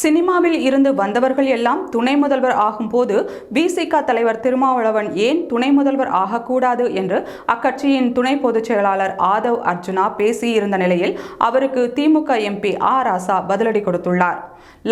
சினிமாவில் இருந்து வந்தவர்கள் எல்லாம் துணை முதல்வர் ஆகும்போது பிசிக தலைவர் திருமாவளவன் ஏன் துணை முதல்வர் ஆகக்கூடாது என்று அக்கட்சியின் துணை பொதுச் செயலாளர் ஆதவ் அர்ஜுனா பேசியிருந்த நிலையில் அவருக்கு திமுக எம்பி ஆ ராசா பதிலடி கொடுத்துள்ளார்.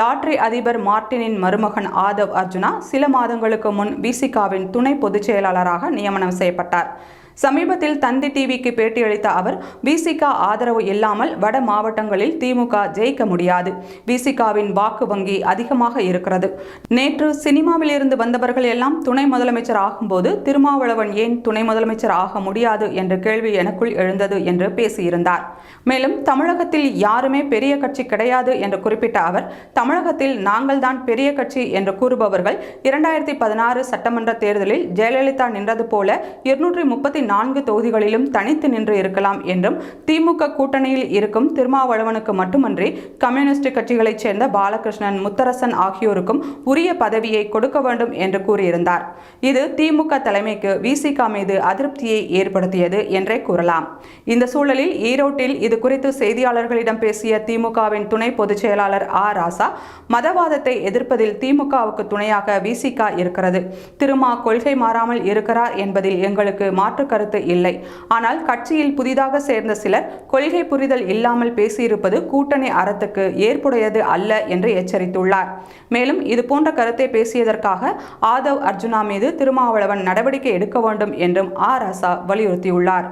லாட்ரி அதிபர் மார்டினின் மருமகன் ஆதவ் அர்ஜுனா சில மாதங்களுக்கு முன் பிசிகாவின் துணை பொதுச் செயலாளராக நியமனம் செய்யப்பட்டார். சமீபத்தில் தந்தி டிவிக்கு பேட்டியளித்த அவர் பிசிக ஆதரவு இல்லாமல் வட மாவட்டங்களில் திமுக ஜெயிக்க முடியாது. பிசிகாவின் வாக்கு வங்கி அதிகமாக இருக்கிறது. நேற்று சினிமாவில் இருந்து வந்தவர்கள் எல்லாம் துணை முதலமைச்சர் ஆகும்போது திருமாவளவன் ஏன் துணை முதலமைச்சர் ஆக முடியாது என்ற கேள்வி எனக்குள் எழுந்தது என்று பேசியிருந்தார். மேலும் தமிழகத்தில் யாருமே பெரிய கட்சி கிடையாது என்று குறிப்பிட்ட அவர் தமிழகத்தில் நாங்கள்தான் பெரிய கட்சி என்று கூறுபவர்கள் இரண்டாயிரத்தி பதினாறு சட்டமன்ற தேர்தலில் ஜெயலலிதா நின்றது போல இருநூற்றி முப்பத்தி நான்கு தொகுதிகளிலும் தனித்து நின்று இருக்கலாம் என்றும் திமுக கூட்டணியில் இருக்கும் திருமாவளவனுக்கு மட்டுமன்றி கம்யூனிஸ்ட் கட்சிகளைச் சேர்ந்த பாலகிருஷ்ணன் முத்தரசன் ஆகியோருக்கும் உரிய பதவியை கொடுக்க வேண்டும் என்று கூறியிருந்தார். இது திமுக தலைமைக்கு விசிக மீது அதிருப்தியை ஏற்படுத்தியது என்றே கூறலாம். இந்த சூழலில் ஈரோட்டில் இது குறித்து செய்தியாளர்களிடம் பேசிய திமுகவின் துணை பொதுச் செயலாளர் ஆ. ராசா மதவாதத்தை எதிர்ப்பதில் திமுகவுக்கு துணையாக விசிக இருக்கிறது. திருமா கொள்கை மாறாமல் இருக்கிறார் என்பதில் எங்களுக்கு மாற்று கருத்து இல்லை. ஆனால் கட்சியில் புதிதாக சேர்ந்த சிலர் கொள்கை புரிதல் இல்லாமல் பேசியிருப்பது கூட்டணி அறத்துக்கு ஏற்புடையது அல்ல என்று எச்சரித்துள்ளார். மேலும் இதுபோன்ற கருத்தை பேசியதற்காக ஆதவ் அர்ஜுனா மீது திருமாவளவன் நடவடிக்கை எடுக்க வேண்டும் என்றும் ஆர் ராசா வலியுறுத்தியுள்ளார்.